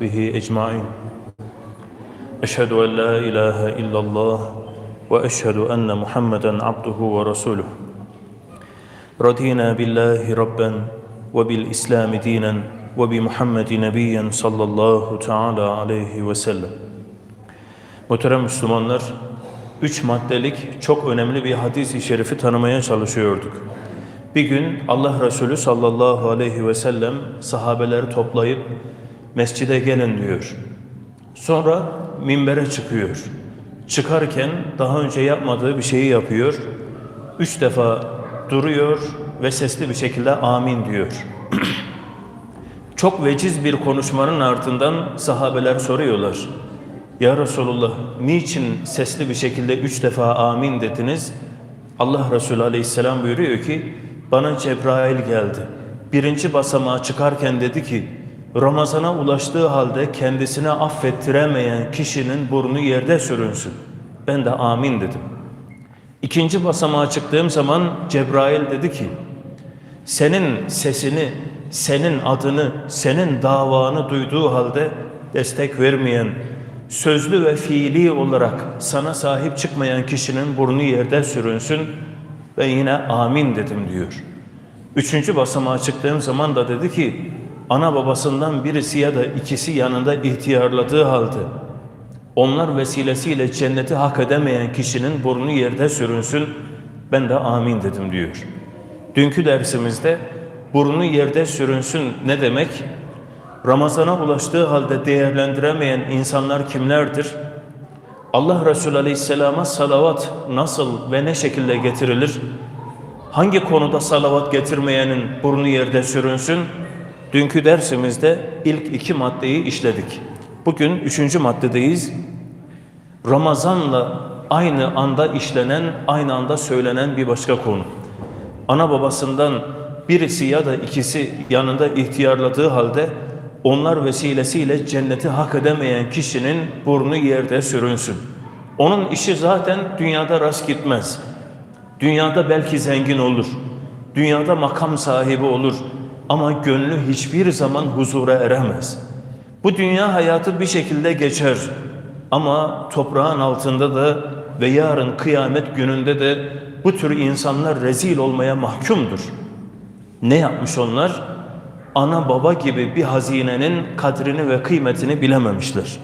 وصحبه أجمعين أشهد أن لا إله إلا الله وأشهد أن محمدا عبده ورسوله رضينا بالله ربا وبالإسلام دينا وبمحمد نبيا صلى الله تعالى عليه وسلم Muhterem Müslümanlar, üç maddelik çok önemli bir hadis-i şerifi tanımaya çalışıyorduk. Bir gün Allah Resulü sallallahu aleyhi ve sellem sahabeleri toplayıp mescide gelin diyor. Sonra minbere çıkıyor. Çıkarken daha önce yapmadığı bir şeyi yapıyor. Üç defa duruyor ve sesli bir şekilde amin diyor. Çok veciz bir konuşmanın ardından sahabeler soruyorlar. Ya Resulullah niçin sesli bir şekilde üç defa amin dediniz? Allah Resulü aleyhisselam buyuruyor ki bana Cebrail geldi. Birinci basamağa çıkarken dedi ki Ramazana ulaştığı halde kendisine affettiremeyen kişinin burnu yerde sürünsün. Ben de amin dedim. İkinci basamağa çıktığım zaman Cebrail dedi ki senin sesini, senin adını, senin davanı duyduğu halde destek vermeyen, sözlü ve fiili olarak sana sahip çıkmayan kişinin burnu yerde sürünsün ve yine amin dedim diyor. Üçüncü basamağa çıktığım zaman da dedi ki ana babasından birisi ya da ikisi yanında ihtiyarladığı halde onlar vesilesiyle cenneti hak edemeyen kişinin burnu yerde sürünsün ben de amin dedim diyor. Dünkü dersimizde burnu yerde sürünsün ne demek? Ramazana ulaştığı halde değerlendiremeyen insanlar kimlerdir? Allah Resulü Aleyhisselam'a salavat nasıl ve ne şekilde getirilir? Hangi konuda salavat getirmeyenin burnu yerde sürünsün? Dünkü dersimizde ilk iki maddeyi işledik. Bugün üçüncü maddedeyiz. Ramazanla aynı anda işlenen, aynı anda söylenen bir başka konu. Ana babasından birisi ya da ikisi yanında ihtiyarladığı halde onlar vesilesiyle cenneti hak edemeyen kişinin burnu yerde sürünsün. Onun işi zaten dünyada rast gitmez. Dünyada belki zengin olur. Dünyada makam sahibi olur. Ama gönlü hiçbir zaman huzura eremez. Bu dünya hayatı bir şekilde geçer. Ama toprağın altında da ve yarın kıyamet gününde de bu tür insanlar rezil olmaya mahkumdur. Ne yapmış onlar? Ana baba gibi bir hazinenin kadrini ve kıymetini bilememişler.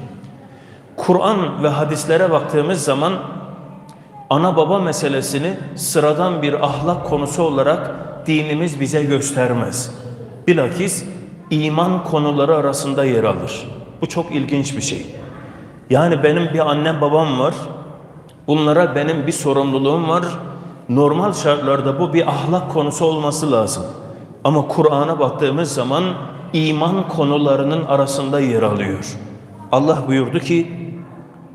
Kur'an ve hadislere baktığımız zaman ana baba meselesini sıradan bir ahlak konusu olarak dinimiz bize göstermez. Bilakis iman konuları arasında yer alır. Bu çok ilginç bir şey. Yani benim bir annem babam var. Bunlara benim bir sorumluluğum var. Normal şartlarda bu bir ahlak konusu olması lazım. Ama Kur'an'a baktığımız zaman iman konularının arasında yer alıyor. Allah buyurdu ki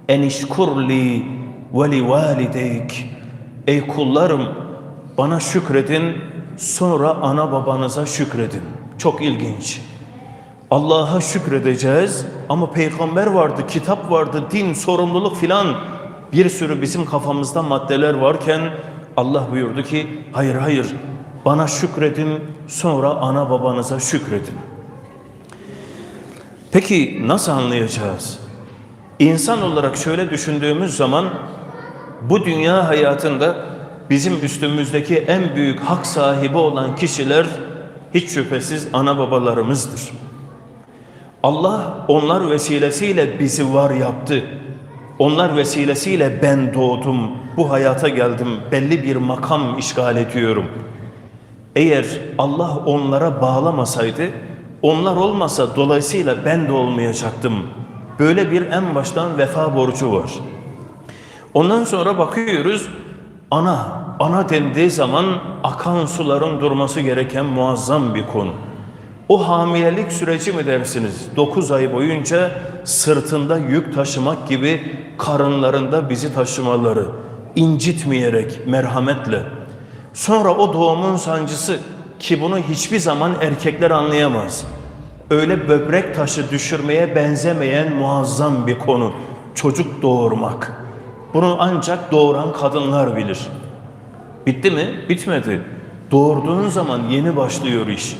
enişkurli ve li valideyk Ey kullarım bana şükredin sonra ana babanıza şükredin. Çok ilginç. Allah'a şükredeceğiz ama peygamber vardı, kitap vardı, din, sorumluluk filan bir sürü bizim kafamızda maddeler varken Allah buyurdu ki hayır hayır bana şükredin sonra ana babanıza şükredin. Peki nasıl anlayacağız? İnsan olarak şöyle düşündüğümüz zaman bu dünya hayatında bizim üstümüzdeki en büyük hak sahibi olan kişiler hiç şüphesiz ana babalarımızdır. Allah onlar vesilesiyle bizi var yaptı. Onlar vesilesiyle ben doğdum, bu hayata geldim, belli bir makam işgal ediyorum. Eğer Allah onlara bağlamasaydı, onlar olmasa dolayısıyla ben de olmayacaktım. Böyle bir en baştan vefa borcu var. Ondan sonra bakıyoruz, ana, ana dendiği zaman akan suların durması gereken muazzam bir konu. O hamilelik süreci mi dersiniz? 9 ay boyunca sırtında yük taşımak gibi karınlarında bizi taşımaları, incitmeyerek, merhametle. Sonra o doğumun sancısı ki bunu hiçbir zaman erkekler anlayamaz. Öyle böbrek taşı düşürmeye benzemeyen muazzam bir konu. Çocuk doğurmak. Bunu ancak doğuran kadınlar bilir. Bitti mi? Bitmedi. Doğurduğun zaman yeni başlıyor iş.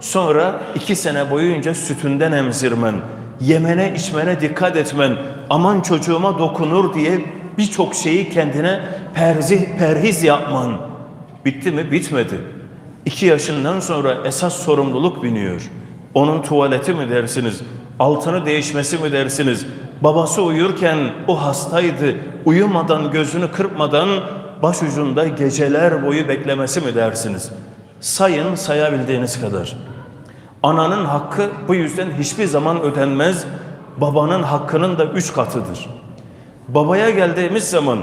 Sonra iki sene boyunca sütünden emzirmen, yemene içmene dikkat etmen, aman çocuğuma dokunur diye birçok şeyi kendine perzih, perhiz yapman. Bitti mi? Bitmedi. İki yaşından sonra esas sorumluluk biniyor. Onun tuvaleti mi dersiniz? Altını değişmesi mi dersiniz? Babası uyurken o hastaydı. Uyumadan, gözünü kırpmadan başucunda geceler boyu beklemesi mi dersiniz? Sayın sayabildiğiniz kadar. Ananın hakkı bu yüzden hiçbir zaman ödenmez. Babanın hakkının da üç katıdır. Babaya geldiğimiz zaman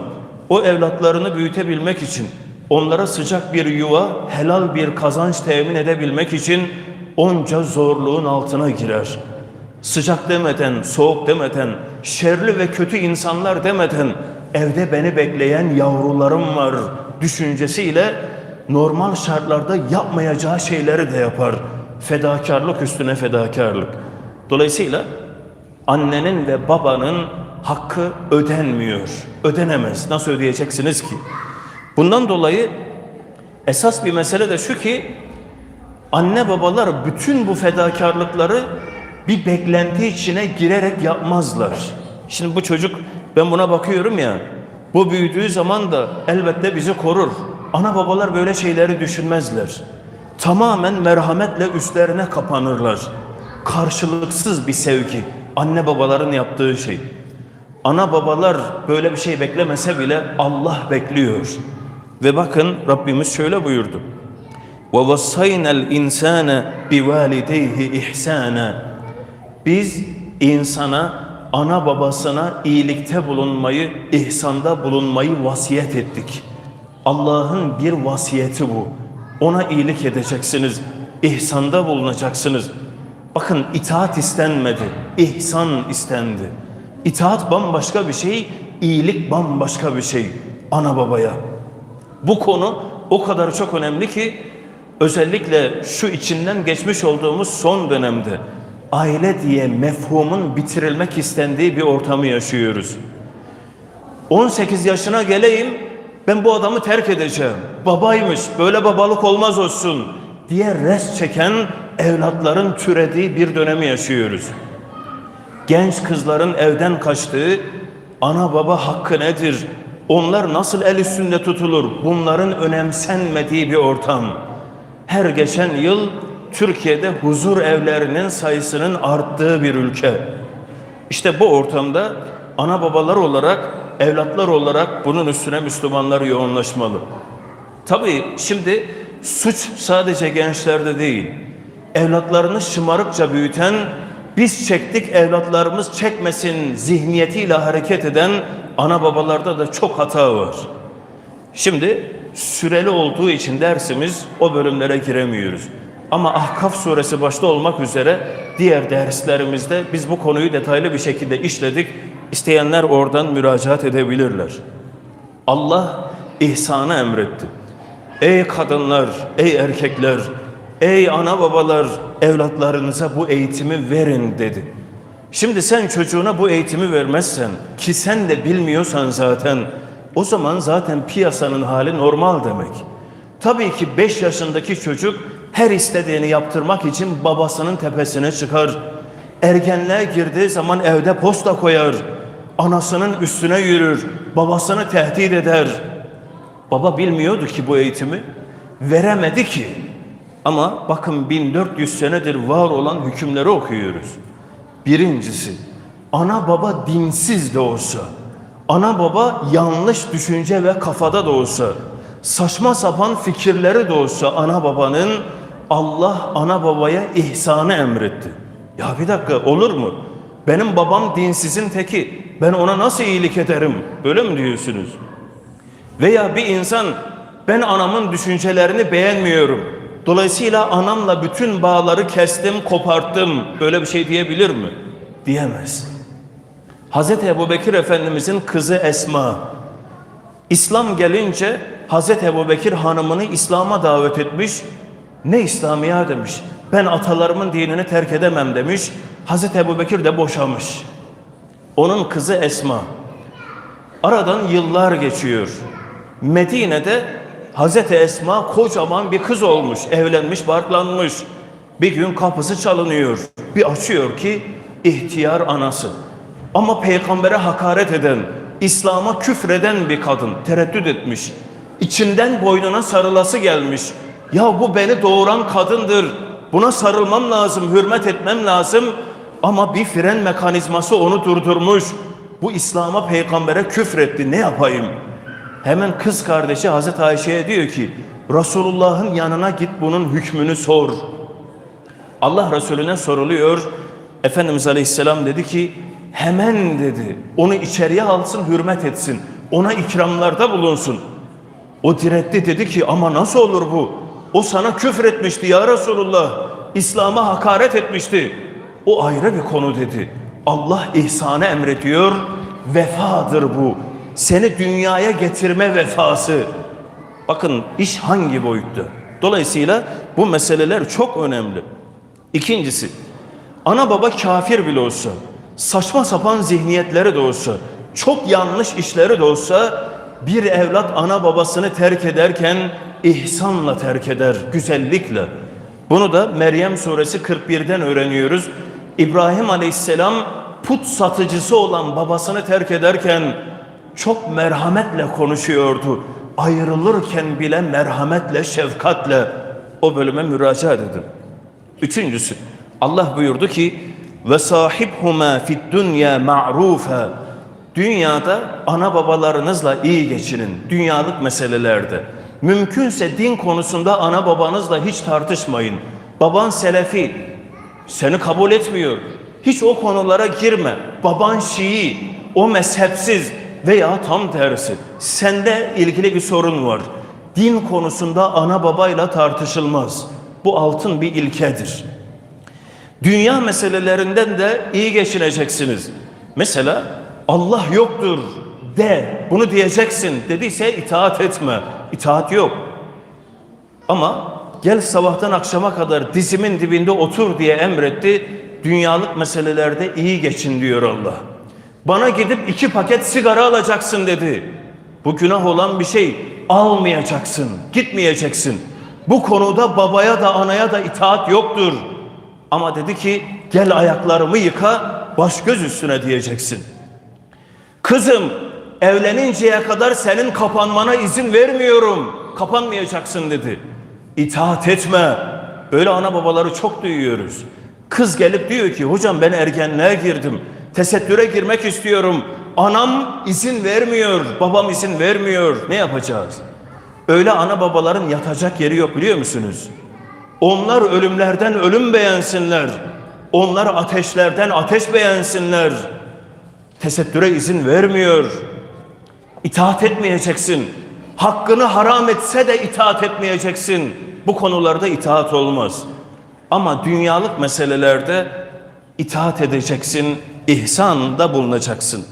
o evlatlarını büyütebilmek için, onlara sıcak bir yuva, helal bir kazanç temin edebilmek için onca zorluğun altına girer. Sıcak demeden, soğuk demeden, şerli ve kötü insanlar demeden evde beni bekleyen yavrularım var düşüncesiyle normal şartlarda yapmayacağı şeyleri de yapar. Fedakarlık üstüne fedakarlık. Dolayısıyla annenin ve babanın hakkı ödenmiyor. Ödenemez. Nasıl ödeyeceksiniz ki? Bundan dolayı esas bir mesele de şu ki anne babalar bütün bu fedakarlıkları bir beklenti içine girerek yapmazlar. Şimdi bu çocuk ben buna bakıyorum ya bu büyüdüğü zaman da elbette bizi korur. Ana babalar böyle şeyleri düşünmezler. Tamamen merhametle üstlerine kapanırlar. Karşılıksız bir sevgi. Anne babaların yaptığı şey. Ana babalar böyle bir şey beklemese bile Allah bekliyor. Ve bakın Rabbimiz şöyle buyurdu. وَوَصَّيْنَا الْاِنْسَانَ بِوَالِدَيْهِ اِحْسَانًا Biz insana, ana babasına iyilikte bulunmayı, ihsanda bulunmayı vasiyet ettik. Allah'ın bir vasiyeti bu. Ona iyilik edeceksiniz, ihsanda bulunacaksınız. Bakın itaat istenmedi, ihsan istendi. İtaat bambaşka bir şey, iyilik bambaşka bir şey ana babaya. Bu konu o kadar çok önemli ki özellikle şu içinden geçmiş olduğumuz son dönemde aile diye mefhumun bitirilmek istendiği bir ortamı yaşıyoruz. 18 yaşına geleyim ben bu adamı terk edeceğim. Babaymış böyle babalık olmaz olsun diye res çeken evlatların türediği bir dönemi yaşıyoruz. Genç kızların evden kaçtığı ana baba hakkı nedir? Onlar nasıl el üstünde tutulur? Bunların önemsenmediği bir ortam. Her geçen yıl Türkiye'de huzur evlerinin sayısının arttığı bir ülke. İşte bu ortamda ana babalar olarak, evlatlar olarak bunun üstüne Müslümanlar yoğunlaşmalı. Tabii şimdi suç sadece gençlerde değil. Evlatlarını şımarıkça büyüten, biz çektik evlatlarımız çekmesin zihniyetiyle hareket eden ana babalarda da çok hata var. Şimdi süreli olduğu için dersimiz o bölümlere giremiyoruz. Ama Ahkaf suresi başta olmak üzere diğer derslerimizde biz bu konuyu detaylı bir şekilde işledik. İsteyenler oradan müracaat edebilirler. Allah ihsanı emretti. Ey kadınlar, ey erkekler, ey ana babalar evlatlarınıza bu eğitimi verin dedi. Şimdi sen çocuğuna bu eğitimi vermezsen ki sen de bilmiyorsan zaten o zaman zaten piyasanın hali normal demek. Tabii ki 5 yaşındaki çocuk her istediğini yaptırmak için babasının tepesine çıkar. Ergenliğe girdiği zaman evde posta koyar. Anasının üstüne yürür. Babasını tehdit eder. Baba bilmiyordu ki bu eğitimi. Veremedi ki. Ama bakın 1400 senedir var olan hükümleri okuyoruz. Birincisi, ana baba dinsiz de olsa, ana baba yanlış düşünce ve kafada da olsa, saçma sapan fikirleri de olsa ana babanın Allah ana babaya ihsanı emretti. Ya bir dakika olur mu? Benim babam dinsizin teki. Ben ona nasıl iyilik ederim? Böyle mi diyorsunuz? Veya bir insan ben anamın düşüncelerini beğenmiyorum. Dolayısıyla anamla bütün bağları kestim, koparttım. Böyle bir şey diyebilir mi? Diyemez. Hazreti Ebubekir Efendimizin kızı Esma. İslam gelince Hazreti Ebubekir hanımını İslam'a davet etmiş. Ne İslamı ya demiş. Ben atalarımın dinini terk edemem demiş. Hazreti Ebubekir de boşamış. Onun kızı Esma. Aradan yıllar geçiyor. Medine'de Hazreti Esma kocaman bir kız olmuş, evlenmiş, barklanmış. Bir gün kapısı çalınıyor. Bir açıyor ki ihtiyar anası. Ama peygambere hakaret eden, İslam'a küfreden bir kadın tereddüt etmiş. İçinden boynuna sarılası gelmiş. Ya bu beni doğuran kadındır. Buna sarılmam lazım, hürmet etmem lazım. Ama bir fren mekanizması onu durdurmuş. Bu İslam'a peygambere küfretti. Ne yapayım? Hemen kız kardeşi Hazreti Ayşe'ye diyor ki Resulullah'ın yanına git bunun hükmünü sor. Allah Resulüne soruluyor. Efendimiz Aleyhisselam dedi ki hemen dedi onu içeriye alsın hürmet etsin. Ona ikramlarda bulunsun. O diretti dedi ki ama nasıl olur bu? O sana küfür etmişti ya Resulullah. İslam'a hakaret etmişti. O ayrı bir konu dedi. Allah ihsanı emrediyor. Vefadır bu. Seni dünyaya getirme vefası. Bakın iş hangi boyutta? Dolayısıyla bu meseleler çok önemli. İkincisi, ana baba kafir bile olsa, saçma sapan zihniyetleri de olsa, çok yanlış işleri de olsa bir evlat ana babasını terk ederken ihsanla terk eder, güzellikle. Bunu da Meryem suresi 41'den öğreniyoruz. İbrahim aleyhisselam put satıcısı olan babasını terk ederken çok merhametle konuşuyordu. Ayrılırken bile merhametle, şefkatle o bölüme müracaat edin. Üçüncüsü Allah buyurdu ki ve sahibhuma fid dunya ma'rufa Dünyada ana babalarınızla iyi geçinin dünyalık meselelerde. Mümkünse din konusunda ana babanızla hiç tartışmayın. Baban selefi seni kabul etmiyor. Hiç o konulara girme. Baban Şii, o mezhepsiz veya tam tersi. Sende ilgili bir sorun var. Din konusunda ana babayla tartışılmaz. Bu altın bir ilkedir. Dünya meselelerinden de iyi geçineceksiniz. Mesela Allah yoktur de bunu diyeceksin dediyse itaat etme. İtaat yok. Ama gel sabahtan akşama kadar dizimin dibinde otur diye emretti. Dünyalık meselelerde iyi geçin diyor Allah. Bana gidip iki paket sigara alacaksın dedi. Bu günah olan bir şey almayacaksın, gitmeyeceksin. Bu konuda babaya da anaya da itaat yoktur. Ama dedi ki gel ayaklarımı yıka baş göz üstüne diyeceksin. Kızım evleninceye kadar senin kapanmana izin vermiyorum. Kapanmayacaksın dedi. İtaat etme. Böyle ana babaları çok duyuyoruz. Kız gelip diyor ki hocam ben ergenliğe girdim. Tesettüre girmek istiyorum. Anam izin vermiyor. Babam izin vermiyor. Ne yapacağız? Öyle ana babaların yatacak yeri yok biliyor musunuz? Onlar ölümlerden ölüm beğensinler. Onlar ateşlerden ateş beğensinler. Tesettüre izin vermiyor. İtaat etmeyeceksin. Hakkını haram etse de itaat etmeyeceksin. Bu konularda itaat olmaz. Ama dünyalık meselelerde itaat edeceksin, ihsanda bulunacaksın.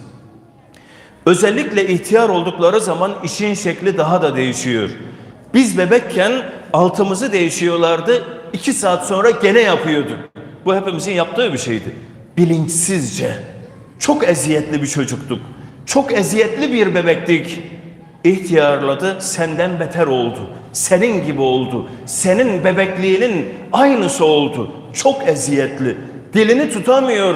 Özellikle ihtiyar oldukları zaman işin şekli daha da değişiyor. Biz bebekken altımızı değişiyorlardı. iki saat sonra gene yapıyorduk. Bu hepimizin yaptığı bir şeydi. Bilinçsizce. Çok eziyetli bir çocuktuk. Çok eziyetli bir bebektik. İhtiyarladı, senden beter oldu. Senin gibi oldu. Senin bebekliğinin aynısı oldu. Çok eziyetli. Dilini tutamıyor.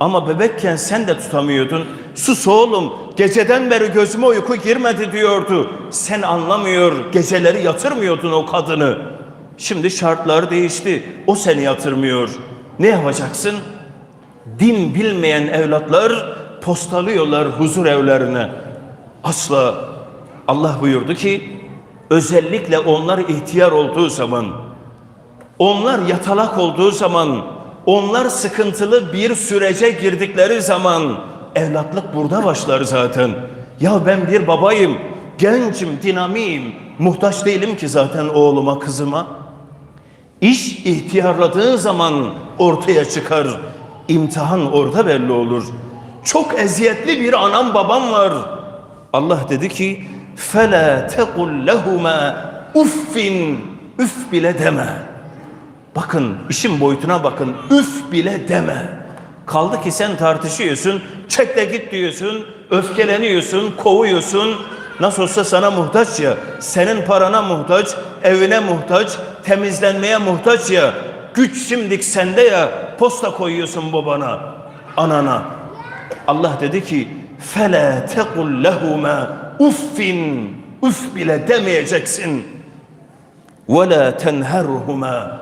Ama bebekken sen de tutamıyordun. Sus oğlum, geceden beri gözüme uyku girmedi diyordu. Sen anlamıyor, geceleri yatırmıyordun o kadını. Şimdi şartlar değişti. O seni yatırmıyor. Ne yapacaksın? Din bilmeyen evlatlar postalıyorlar huzur evlerine. Asla Allah buyurdu ki özellikle onlar ihtiyar olduğu zaman, onlar yatalak olduğu zaman, onlar sıkıntılı bir sürece girdikleri zaman evlatlık burada başlar zaten. Ya ben bir babayım, gencim, dinamiyim, muhtaç değilim ki zaten oğluma, kızıma. İş ihtiyarladığı zaman ortaya çıkar. İmtihan orada belli olur. Çok eziyetli bir anam babam var. Allah dedi ki فَلَا تَقُلْ لَهُمَا uffin Üf bile deme. Bakın işin boyutuna bakın. Üf bile deme. Kaldı ki sen tartışıyorsun. Çek de git diyorsun. Öfkeleniyorsun. Kovuyorsun. Nasıl olsa sana muhtaç ya. Senin parana muhtaç. Evine muhtaç. Temizlenmeye muhtaç ya. Güç şimdik sende ya. posta koyuyorsun babana, anana. Allah dedi ki fele tekul lehuma uffin üf bile demeyeceksin. Ve la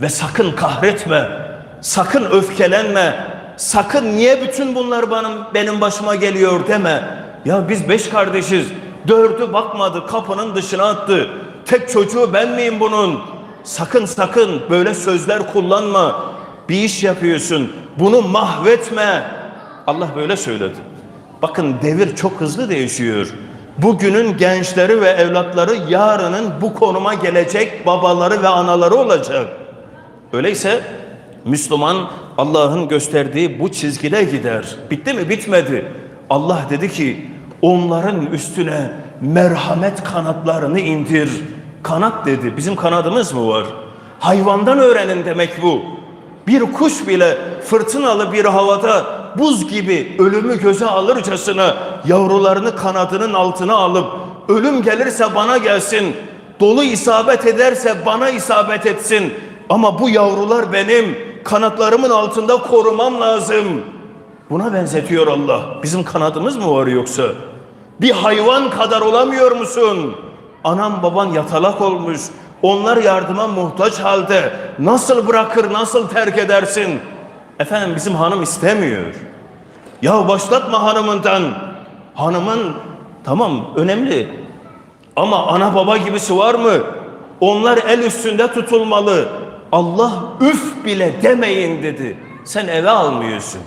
ve sakın kahretme. Sakın öfkelenme. Sakın niye bütün bunlar benim, benim başıma geliyor deme. Ya biz beş kardeşiz. Dördü bakmadı kapının dışına attı. Tek çocuğu ben miyim bunun? Sakın sakın böyle sözler kullanma. Bir iş yapıyorsun. Bunu mahvetme. Allah böyle söyledi. Bakın devir çok hızlı değişiyor. Bugünün gençleri ve evlatları yarının bu konuma gelecek babaları ve anaları olacak. Öyleyse Müslüman Allah'ın gösterdiği bu çizgide gider. Bitti mi? Bitmedi. Allah dedi ki onların üstüne merhamet kanatlarını indir. Kanat dedi. Bizim kanadımız mı var? Hayvandan öğrenin demek bu. Bir kuş bile fırtınalı bir havada buz gibi ölümü göze alırcasına yavrularını kanadının altına alıp ölüm gelirse bana gelsin, dolu isabet ederse bana isabet etsin. Ama bu yavrular benim kanatlarımın altında korumam lazım. Buna benzetiyor Allah. Bizim kanadımız mı var yoksa? Bir hayvan kadar olamıyor musun? Anam baban yatalak olmuş. Onlar yardıma muhtaç halde. Nasıl bırakır, nasıl terk edersin? Efendim bizim hanım istemiyor. Ya başlatma hanımından. Hanımın tamam önemli. Ama ana baba gibisi var mı? Onlar el üstünde tutulmalı. Allah üf bile demeyin dedi. Sen eve almıyorsun.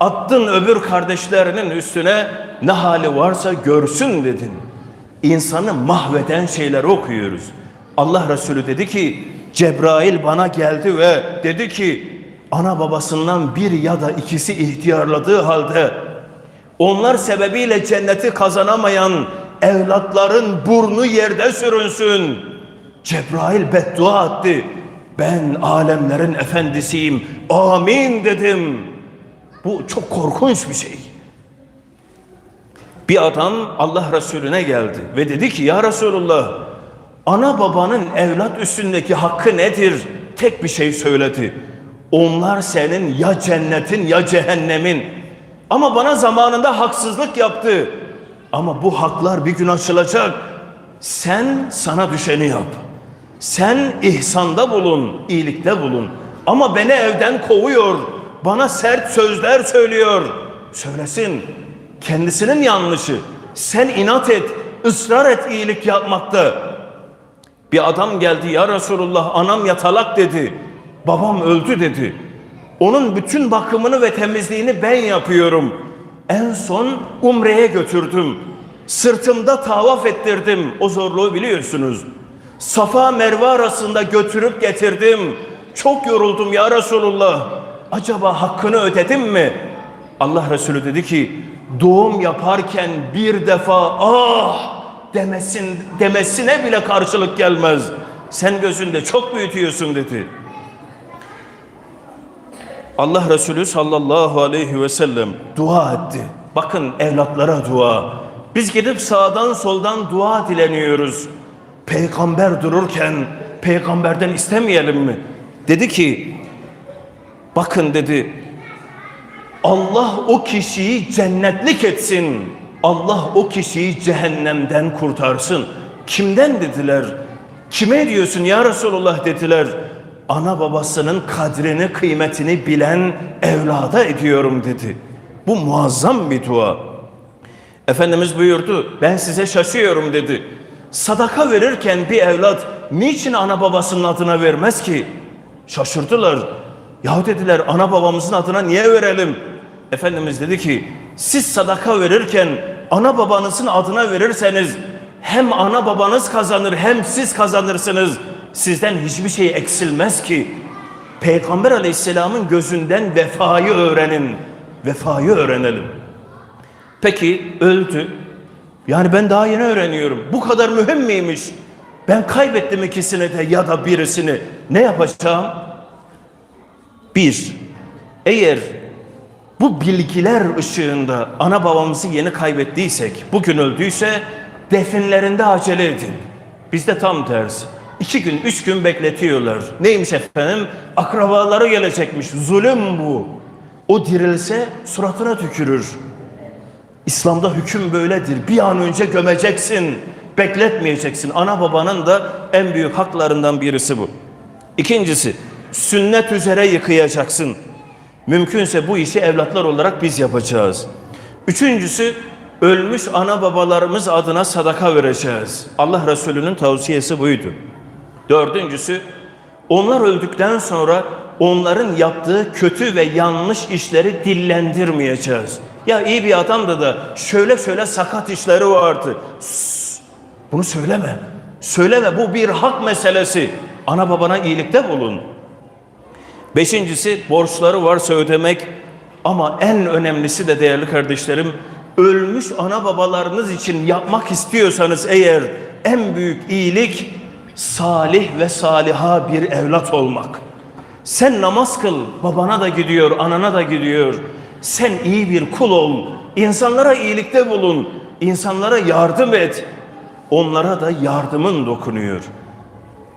Attın öbür kardeşlerinin üstüne ne hali varsa görsün dedin. İnsanı mahveden şeyler okuyoruz. Allah Resulü dedi ki Cebrail bana geldi ve dedi ki ana babasından bir ya da ikisi ihtiyarladığı halde onlar sebebiyle cenneti kazanamayan evlatların burnu yerde sürünsün. Cebrail beddua etti. Ben alemlerin efendisiyim. Amin dedim. Bu çok korkunç bir şey. Bir adam Allah Resulüne geldi ve dedi ki ya Resulullah ana babanın evlat üstündeki hakkı nedir? Tek bir şey söyledi. Onlar senin ya cennetin ya cehennemin. Ama bana zamanında haksızlık yaptı. Ama bu haklar bir gün açılacak. Sen sana düşeni yap. Sen ihsanda bulun, iyilikte bulun. Ama beni evden kovuyor. Bana sert sözler söylüyor. Söylesin. Kendisinin yanlışı. Sen inat et, ısrar et iyilik yapmakta. Bir adam geldi ya Resulullah anam yatalak dedi. Babam öldü dedi. Onun bütün bakımını ve temizliğini ben yapıyorum. En son Umre'ye götürdüm. Sırtımda tavaf ettirdim. O zorluğu biliyorsunuz. Safa Merve arasında götürüp getirdim. Çok yoruldum ya Resulullah. Acaba hakkını ödedim mi? Allah Resulü dedi ki doğum yaparken bir defa ah demesin demesine bile karşılık gelmez. Sen gözünde çok büyütüyorsun dedi. Allah Resulü sallallahu aleyhi ve sellem dua etti. Bakın evlatlara dua. Biz gidip sağdan soldan dua dileniyoruz. Peygamber dururken peygamberden istemeyelim mi? Dedi ki bakın dedi Allah o kişiyi cennetlik etsin. Allah o kişiyi cehennemden kurtarsın. Kimden dediler? Kime diyorsun ya Resulullah dediler. Ana babasının kadrini, kıymetini bilen evlada ediyorum dedi. Bu muazzam bir dua. Efendimiz buyurdu, ben size şaşıyorum dedi. Sadaka verirken bir evlat niçin ana babasının adına vermez ki? Şaşırdılar. Yahu dediler ana babamızın adına niye verelim? Efendimiz dedi ki siz sadaka verirken ana babanızın adına verirseniz hem ana babanız kazanır hem siz kazanırsınız. Sizden hiçbir şey eksilmez ki. Peygamber aleyhisselamın gözünden vefayı öğrenin. Vefayı öğrenelim. Peki öldü. Yani ben daha yeni öğreniyorum. Bu kadar mühim miymiş? Ben kaybettim ikisini de ya da birisini. Ne yapacağım? Bir, eğer bu bilgiler ışığında ana babamızı yeni kaybettiysek, bugün öldüyse definlerinde acele edin. Bizde tam tersi. İki gün, üç gün bekletiyorlar. Neymiş efendim? Akrabaları gelecekmiş. Zulüm bu. O dirilse suratına tükürür. İslam'da hüküm böyledir. Bir an önce gömeceksin. Bekletmeyeceksin. Ana babanın da en büyük haklarından birisi bu. İkincisi, sünnet üzere yıkayacaksın. Mümkünse bu işi evlatlar olarak biz yapacağız. Üçüncüsü, ölmüş ana babalarımız adına sadaka vereceğiz. Allah Resulü'nün tavsiyesi buydu. Dördüncüsü, onlar öldükten sonra onların yaptığı kötü ve yanlış işleri dillendirmeyeceğiz. Ya iyi bir adamdı da şöyle şöyle sakat işleri vardı. Sus, bunu söyleme. Söyleme bu bir hak meselesi. Ana babana iyilikte bulun. Beşincisi borçları varsa ödemek ama en önemlisi de değerli kardeşlerim ölmüş ana babalarınız için yapmak istiyorsanız eğer en büyük iyilik salih ve saliha bir evlat olmak. Sen namaz kıl, babana da gidiyor, anana da gidiyor. Sen iyi bir kul ol, insanlara iyilikte bulun, insanlara yardım et. Onlara da yardımın dokunuyor.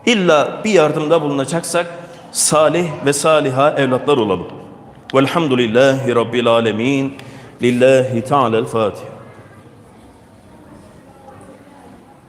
İlla bir yardımda bulunacaksak salih ve saliha evlatlar olalım. Velhamdülillahi Rabbil alemin. Lillahi Teala'l Fatiha.